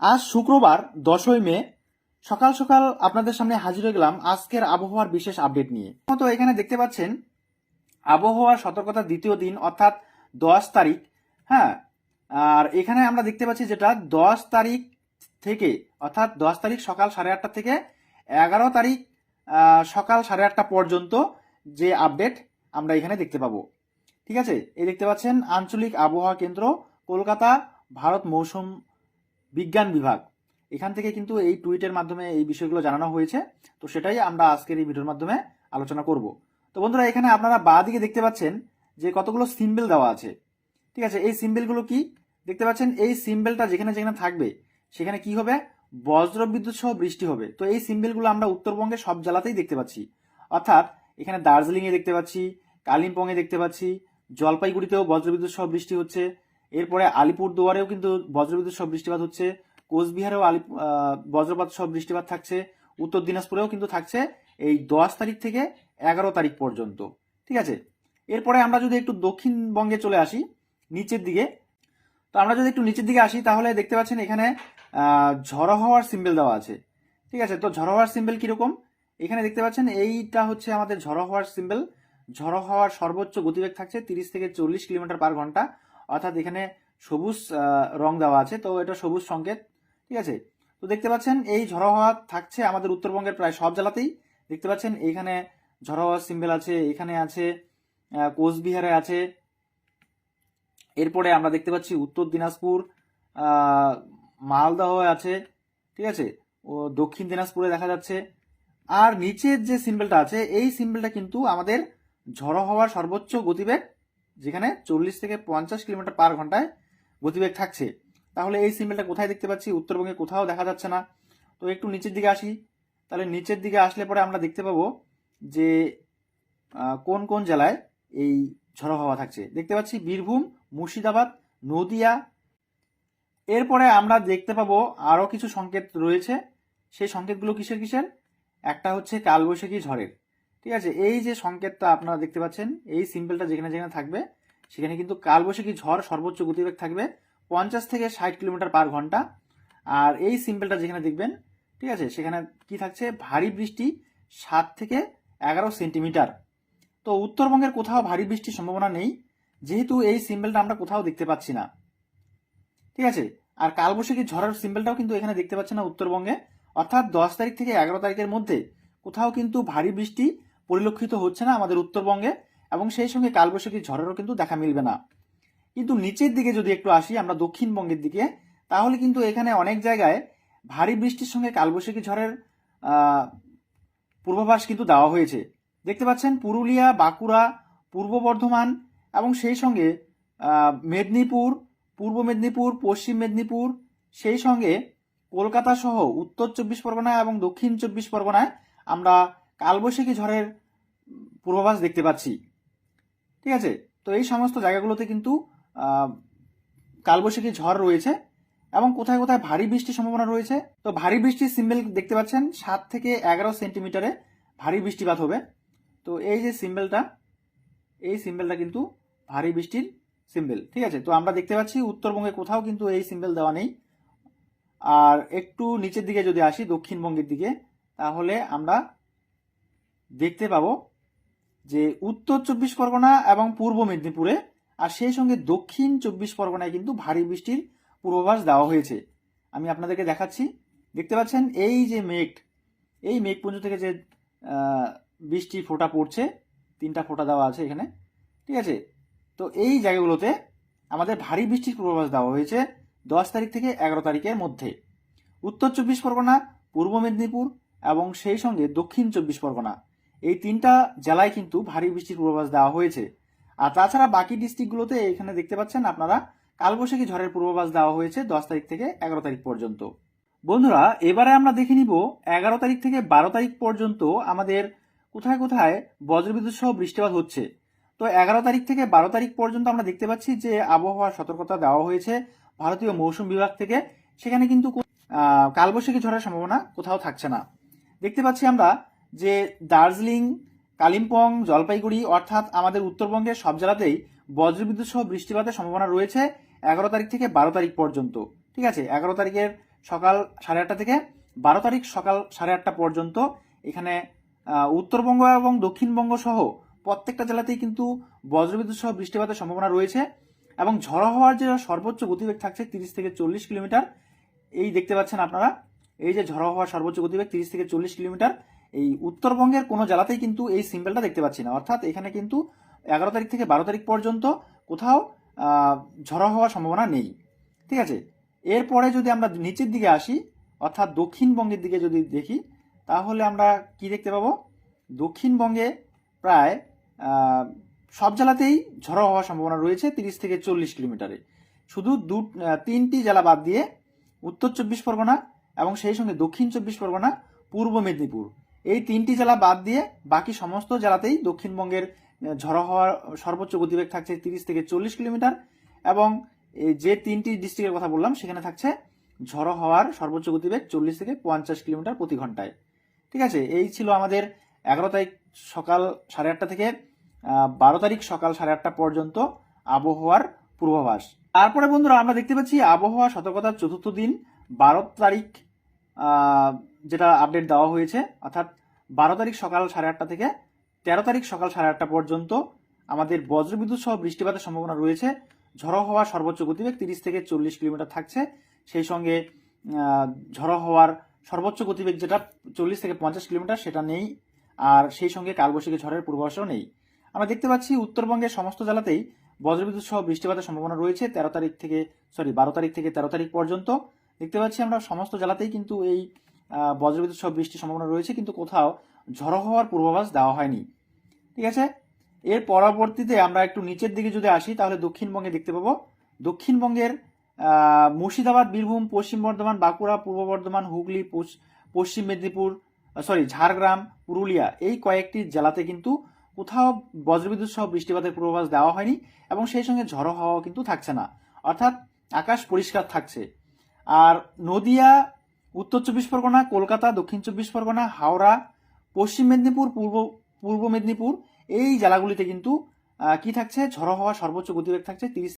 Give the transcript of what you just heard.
আজ শুক্রবার, দশই মে। সকাল সকাল আপনাদের সামনে হাজির হয়ে গেলাম আজকের আবহাওয়ার বিশেষ আপডেট নিয়ে। তো এখানে দেখতে পাচ্ছেন, আবহাওয়ার সতর্কতা দ্বিতীয় দিন, অর্থাৎ দশ তারিখ হ্যাঁ? আর এখানে আমরা দেখতে পাচ্ছি যেটা দশ তারিখ থেকে, অর্থাৎ দশ তারিখ সকাল সাড়ে আটটা থেকে এগারো তারিখ সকাল সাড়ে আটটা পর্যন্ত যে আপডেট আমরা এখানে দেখতে পাবো। ঠিক আছে? এই দেখতে পাচ্ছেন, আঞ্চলিক আবহাওয়া কেন্দ্র, কলকাতা, ভারত মৌসুম বিজ্ঞান বিভাগ। এখান থেকে কিন্তু এই টুইটের মাধ্যমে এই বিষয়গুলো জানানো হয়েছে। তো সেটাই আমরা আজকের এই ভিডিওর মাধ্যমে আলোচনা করব। তো বন্ধুরা, এখানে আপনারা বা দিকে দেখতে পাচ্ছেন যে কতগুলো সিম্বল দেওয়া আছে। ঠিক আছে, এই সিম্বলগুলো কি? দেখতে পাচ্ছেন, এই সিম্বলটা যেখানে যেখানে থাকবে, সেখানে কি হবে? বজ্র বিদ্যুৎ সহ বৃষ্টি হবে। তো এই সিম্বলগুলো আমরা উত্তরবঙ্গে সব জেলাতেই দেখতে পাচ্ছি। অর্থাৎ এখানে দার্জিলিং এ দেখতে পাচ্ছি কালিম্পং এ দেখতে পাচ্ছি, জলপাইগুড়িতেও বজ্রবিদ্যুৎ সহ বৃষ্টি হচ্ছে এরপরে আলিপুর দুয়ারেও কিন্তু বজ্রবিদ্যুৎ সহ বৃষ্টিপাত হচ্ছে কোচবিহারেও আহ, বজ্রপাত সহ বৃষ্টিপাত থাকছে উত্তর দিনাজপুরেও কিন্তু থাকছে এই দশ তারিখ থেকে এগারো তারিখ পর্যন্ত। ঠিক আছে? এরপরে আমরা যদি একটু দক্ষিণবঙ্গে চলে আসি নিচের দিকে। তো আমরা যদি একটু নিচের দিকে আসি তাহলে দেখতে পাচ্ছেন এখানে ঝড়ো হওয়ার সিম্বল দেওয়া আছে। ঠিক আছে? তো ঝড়ো হওয়ার সিম্বল কীরকম? এখানে দেখতে পাচ্ছেন এইটা হচ্ছে আমাদের ঝড়ো হওয়ার সিম্বল। ঝড়ো হওয়ার সর্বোচ্চ গতিবেগ থাকছে তিরিশ থেকে চল্লিশ কিলোমিটার পার ঘণ্টা। অর্থাৎ এখানে সবুজ রং দেওয়া আছে, তো এটা সবুজ সংকেত, ঠিক আছে? তো দেখতে পাচ্ছেন এই ঝড়ো হওয়া থাকছে আমাদের উত্তরবঙ্গের প্রায় সব জেলাতেই। দেখতে পাচ্ছেন এইখানে ঝড়ো হওয়ার সিম্বল আছে, এখানে আছে কোচবিহারে আছে। এরপরে আমরা দেখতে পাচ্ছি উত্তর দিনাজপুর মালদহ আছে, ঠিক আছে? ও দক্ষিণ দিনাজপুরে দেখা যাচ্ছে। আর নিচের যে সিম্বলটা আছে, এই সিম্বলটা কিন্তু আমাদের ঝড়ো হওয়ার সর্বোচ্চ গতিবেগ যেখানে চল্লিশ থেকে পঞ্চাশ কিলোমিটার পার ঘন্টায় গতিবেগ থাকছে। তাহলে এই সিম্বলটা কোথায় দেখতে পাচ্ছি? উত্তরবঙ্গে কোথাও দেখা যাচ্ছে না। তো একটু নিচের দিকে আসি। তাহলে নিচের দিকে আসলে পরে আমরা দেখতে পাবো যে কোন কোন জেলায় এই ঝড়ো হাওয়া থাকছে। দেখতে পাচ্ছি বীরভূম, মুর্শিদাবাদ, নদিয়া। এরপরে আমরা দেখতে পাবো আরও কিছু সংকেত রয়েছে। সেই সংকেতগুলো কিসের কিসের? একটা হচ্ছে কালবৈশাখী ঝড়ের। ঠিক আছে? এই যে সংকেতটা আপনারা দেখতে পাচ্ছেন, এই সিম্বলটা যেখানে যেখানে থাকবে, সেখানে কিন্তু কালবৈশাখী ঝড় সর্বোচ্চ গতিবেগ থাকবে পঞ্চাশ থেকে ষাট কিলোমিটার পার ঘণ্টা। আর এই সিম্বলটা যেখানে দেখবেন, ঠিক আছে? সেখানে কি থাকছে? ভারী বৃষ্টি সাত থেকে এগারো সেন্টিমিটার। তো উত্তরবঙ্গের কোথাও ভারী বৃষ্টির সম্ভাবনা নেই, যেহেতু এই সিম্বলটা আমরা কোথাও দেখতে পাচ্ছি না। ঠিক আছে? আর কালবৈশাখী ঝড়ের সিম্বলটাও কিন্তু এখানে দেখতে পাচ্ছি না উত্তরবঙ্গে। অর্থাৎ দশ তারিখ থেকে এগারো তারিখের মধ্যে কোথাও কিন্তু ভারী বৃষ্টি পরিলক্ষিত হচ্ছে না আমাদের উত্তরবঙ্গে এবং সেই সঙ্গে কালবৈশাখী ঝড়েরও কিন্তু দেখা মিলবে না। কিন্তু নিচের দিকে যদি একটু আসি, আমরা দক্ষিণবঙ্গের দিকে, তাহলে কিন্তু এখানে অনেক জায়গায় ভারী বৃষ্টির সঙ্গে কালবৈশাখী ঝড়ের পূর্বাভাস কিন্তু দেওয়া হয়েছে। দেখতে পাচ্ছেন পুরুলিয়া, বাঁকুড়া, পূর্ব বর্ধমান এবং সেই সঙ্গে মেদিনীপুর, পূর্ব মেদিনীপুর, পশ্চিম মেদিনীপুর, সেই সঙ্গে কলকাতা সহ উত্তর চব্বিশ পরগনা এবং দক্ষিণ চব্বিশ পরগনায় আমরা কালবৈশাখী ঝড়ের পূর্বাভাস দেখতে পাচ্ছি। ঠিক আছে? তো এই সমস্ত জায়গাগুলোতে কিন্তু কালবৈশাখী ঝড় রয়েছে এবং কোথায় কোথায় ভারী বৃষ্টির সম্ভাবনা রয়েছে। তো ভারী বৃষ্টির সিম্বল দেখতে পাচ্ছেন, সাত থেকে এগারো সেন্টিমিটারে ভারী বৃষ্টিপাত হবে। তো এই যে সিম্বলটা এই সিম্বলটা কিন্তু ভারী বৃষ্টির সিম্বল ঠিক আছে? তো আমরা দেখতে পাচ্ছি, উত্তরবঙ্গে কোথাও কিন্তু এই সিম্বল দেওয়া নেই। আর একটু নিচের দিকে যদি আসি, দক্ষিণবঙ্গের দিকে, তাহলে আমরা দেখতে পাবো যে উত্তর চব্বিশ পরগনা এবং পূর্ব মেদিনীপুরে আর সেই সঙ্গে দক্ষিণ চব্বিশ পরগনায় কিন্তু ভারী বৃষ্টির পূর্বাভাস দেওয়া হয়েছে। আমি আপনাদেরকে দেখাচ্ছি। দেখতে পাচ্ছেন এই যে মেঘ এই মেঘপুঞ্জ থেকে যে আহ, বৃষ্টির ফোঁটা পড়ছে তিনটা ফোঁটা দেওয়া আছে এখানে ঠিক আছে? তো এই জায়গাগুলোতে আমাদের ভারী বৃষ্টির পূর্বাভাস দেওয়া হয়েছে দশ তারিখ থেকে এগারো তারিখের মধ্যে। উত্তর চব্বিশ পরগনা পূর্ব মেদিনীপুর এবং সেই সঙ্গে দক্ষিণ চব্বিশ পরগনা। এই তিনটা জেলায় কিন্তু ভারী বৃষ্টির পূর্বাভাস দেওয়া হয়েছে। আর তাছাড়া বাকি ডিস্ট্রিক্টগুলোতে এখানে দেখতে পাচ্ছেন আপনারা, কালবৈশাখী ঝড়ের পূর্বাভাস দেওয়া হয়েছে দশ তারিখ থেকে এগারো তারিখ পর্যন্ত। বন্ধুরা, এবারে আমরা দেখে নিব এগারো তারিখ থেকে বারো তারিখ পর্যন্ত আমাদের কোথায় কোথায় বজ্রবিদ্যুৎ সহ বৃষ্টিপাত হচ্ছে। তো এগারো তারিখ থেকে বারো তারিখ পর্যন্ত আমরা দেখতে পাচ্ছি যে আবহাওয়ার সতর্কতা দেওয়া হয়েছে ভারতীয় মৌসুম বিভাগ থেকে। সেখানে কিন্তু কালবৈশাখী ঝড়ের সম্ভাবনা কোথাও থাকছে না। দেখতে পাচ্ছি আমরা যে দার্জিলিং, কালিম্পং, জলপাইগুড়ি অর্থাৎ আমাদের উত্তরবঙ্গের সব জেলাতেই বজ্রবিদ্যুৎ সহ বৃষ্টিপাতের সম্ভাবনা রয়েছে এগারো তারিখ থেকে বারো তারিখ পর্যন্ত। ঠিক আছে? এগারো তারিখের সকাল সাড়ে আটটা থেকে বারো তারিখ সকাল সাড়ে আটটা পর্যন্ত এখানে উত্তরবঙ্গ এবং দক্ষিণবঙ্গ সহ প্রত্যেকটা জেলাতেই কিন্তু বজ্রবিদ্যুৎ সহ বৃষ্টিপাতের সম্ভাবনা রয়েছে এবং ঝড়ো হওয়ার যে সর্বোচ্চ গতিবেগ থাকছে তিরিশ থেকে চল্লিশ কিলোমিটার, এই দেখতে পাচ্ছেন আপনারা, এই যে ঝড়ো হওয়ার সর্বোচ্চ গতিবেগ তিরিশ থেকে চল্লিশ কিলোমিটার এই উত্তরবঙ্গের কোনো জেলাতেই কিন্তু এই সিম্বলটা দেখতে পাচ্ছি না। অর্থাৎ এখানে কিন্তু এগারো তারিখ থেকে বারো তারিখ পর্যন্ত কোথাও ঝড়ো হওয়ার সম্ভাবনা নেই। ঠিক আছে? এরপরে যদি আমরা নিচের দিকে আসি, অর্থাৎ দক্ষিণবঙ্গের দিকে যদি দেখি, তাহলে আমরা কি দেখতে পাবো? দক্ষিণবঙ্গে প্রায় সব জেলাতেই ঝড়ো হওয়ার সম্ভাবনা রয়েছে তিরিশ থেকে চল্লিশ কিলোমিটারে। শুধু দু তিনটি জেলা বাদ দিয়ে উত্তর চব্বিশ পরগনা এবং সেই সঙ্গে দক্ষিণ চব্বিশ পরগনা, পূর্ব মেদিনীপুর। এই তিনটি জেলা বাদ দিয়ে বাকি সমস্ত জেলাতেই দক্ষিণবঙ্গের ঝড়ো হওয়ার সর্বোচ্চ গতিবেগ থাকছে তিরিশ থেকে চল্লিশ কিলোমিটার এবং যে তিনটি ডিস্ট্রিক্টের কথা বললাম, সেখানে থাকছে ঝড়ো হওয়ার সর্বোচ্চ গতিবেগ চল্লিশ থেকে পঞ্চাশ কিলোমিটার প্রতি ঘন্টায়। ঠিক আছে? এই ছিল আমাদের এগারো তারিখ সকাল সাড়ে আটটা থেকে বারো তারিখ সকাল সাড়ে আটটা পর্যন্ত আবহাওয়ার পূর্বাভাস। তারপরে বন্ধুরা আমরা দেখতে পাচ্ছি আবহাওয়া সতর্কতার চতুর্থ দিন, বারো তারিখ যেটা আপডেট দেওয়া হয়েছে, অর্থাৎ বারো তারিখ সকাল সাড়ে আটটা থেকে তেরো তারিখ সকাল সাড়ে আটটা পর্যন্ত আমাদের বজ্রবিদ্যুৎ সহ বৃষ্টিপাতের সম্ভাবনা রয়েছে। ঝড়ো হওয়ার সর্বোচ্চ গতিবেগ তিরিশ থেকে চল্লিশ কিলোমিটার থাকছে। সেই সঙ্গে ঝড়ো হওয়ার সর্বোচ্চ গতিবেগ যেটা চল্লিশ থেকে পঞ্চাশ কিলোমিটার সেটা নেই। আর সেই সঙ্গে কালবৈশাখী ঝড়ের পূর্বাভাসও নেই। আমরা দেখতে পাচ্ছি উত্তরবঙ্গের সমস্ত জেলাতেই বজ্রবিদ্যুৎ সহ বৃষ্টিপাতের সম্ভাবনা রয়েছে তেরো তারিখ থেকে সরি বারো তারিখ থেকে তেরো তারিখ পর্যন্ত। দেখতে পাচ্ছি আমরা সমস্ত জেলাতেই কিন্তু এই বজ্রবিদ্যুৎ সহ বৃষ্টির সম্ভাবনা রয়েছে, কিন্তু কোথাও ঝড়ো হওয়ার পূর্বাভাস দেওয়া হয়নি। ঠিক আছে? এর পরবর্তীতে আমরা একটু নিচের দিকে যদি আসি, তাহলে দক্ষিণবঙ্গে দেখতে পাবো। দক্ষিণবঙ্গের মুর্শিদাবাদ, বীরভূম, পশ্চিম বর্ধমান, বাঁকুড়া, পূর্ব বর্ধমান, হুগলি পশ্চিম মেদিনীপুর সরি ঝাড়গ্রাম, পুরুলিয়া এই কয়েকটি জেলাতে কিন্তু কোথাও বজ্রবিদ্যুৎ সহ বৃষ্টিপাতের পূর্বাভাস দেওয়া হয়নি এবং সেই সঙ্গে ঝড়ো হাওয়া কিন্তু থাকছে না। অর্থাৎ আকাশ পরিষ্কার থাকছে। আর নদিয়া, উত্তর চব্বিশ পরগনা, কলকাতা, দক্ষিণ চব্বিশ পরগনা, হাওড়া, পশ্চিম মেদিনীপুর, পূর্ব পূর্ব মেদিনীপুর, এই জেলাগুলিতে কিন্তু কি থাকছে? ঝড়ো হওয়া সর্বোচ্চ গতিবেগ থাকছে তিরিশ